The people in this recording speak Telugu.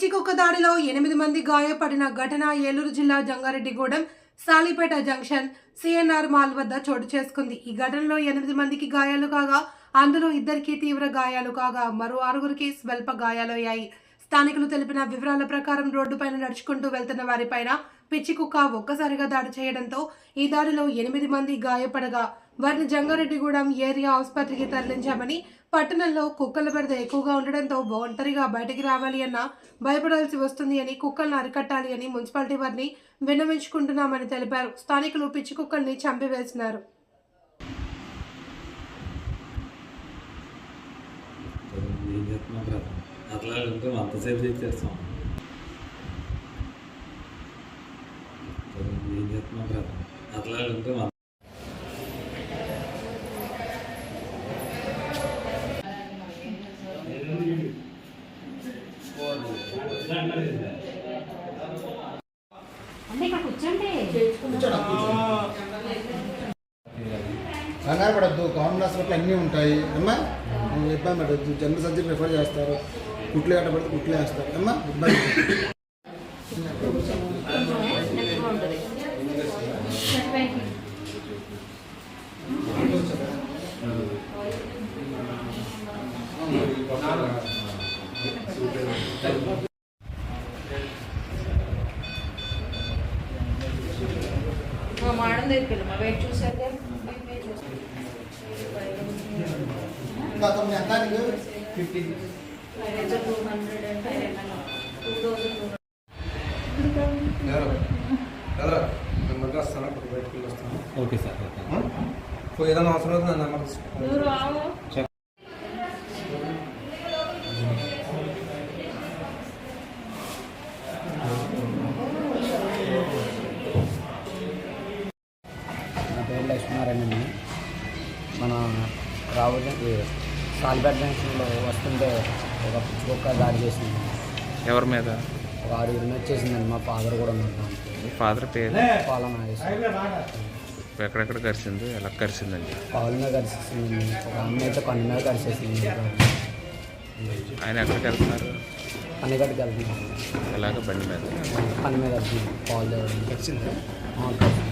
పిచ్చికొక్క దాడిలో ఎనిమిది మంది గాయపడిన ఘటన ఏలూరు జిల్లా Jangareddygudem Salipeta junction CNR mall వద్ద చోటు చేసుకుంది. ఈ ఘటనలో ఎనిమిది మందికి గాయాలు కాగా అందులో ఇద్దరికి తీవ్ర గాయాలు కాగా మరో ఆరుగురికి స్వల్ప గాయాలయ్యాయి. స్థానికులు తెలిపిన వివరాల ప్రకారం రోడ్డుపైన నడుచుకుంటూ వెళ్తున్న వారిపైన పిచ్చి కుక్క ఒక్కసారిగా దాడి చేయడంతో ఈ దాడిలో ఎనిమిది మంది గాయపడగా వారిని జంగారెడ్డిగూడెం ఏరియా ఆసుపత్రికి తరలించామని పట్టణంలో కుక్కల బెడద ఎక్కువగా ఉండడంతో ఒంటరిగా బయటికి రావాలి అన్నా భయపడాల్సి వస్తుంది అని కుక్కలను అరికట్టాలి అని మున్సిపాలిటీ వారిని విన్నవించుకుంటున్నామని తెలిపారు. స్థానికులు పిచ్చి కుక్కల్ని చంపివేసినారు. ఏం అట్లా కంగారు పడద్దు కామన్ హాస్పిటల్ అన్నీ ఉంటాయి. అమ్మా నువ్వు ఇబ్బంది పడద్దు. జనరల్ సర్జరీ రిఫర్ చేస్తారు. కుట్లు గట్ట పడితే కుట్లు వేస్తారు. అమ్మా ఇబ్బంది మళ్ళీ వస్తాను అప్పుడు బయటకు వెళ్ళి వస్తాను. ఓకే సార్ ఏదైనా అవసరం అయితే అండి మన రావుల సాల్బేట్ జంక్షన్లో వస్తుంటే ఒక పిచ్చుకొక్క దాడి చేసింది. ఎవరి మీద? ఒక ఆరుగురు మీద చేసిందండి. మా ఫాదర్ కూడా దాంట్లో. మీ ఫాదర్ పేరు? పాల నాగేశ్వర. ఎక్కడెక్కడ కరిచింది ఎలా కరిచిందండి పాల మీద కరిచేసిందండి ఒక అమ్మాయి అయితే కన్ను మీద కరిచేసింది ఆయన ఎక్కడికి వెళ్తున్నారు? పనిగడికి వెళ్తున్నాం ఎలాగ బండి మీద? పని మీద వెళ్తున్నాం పాలు కరిచింది.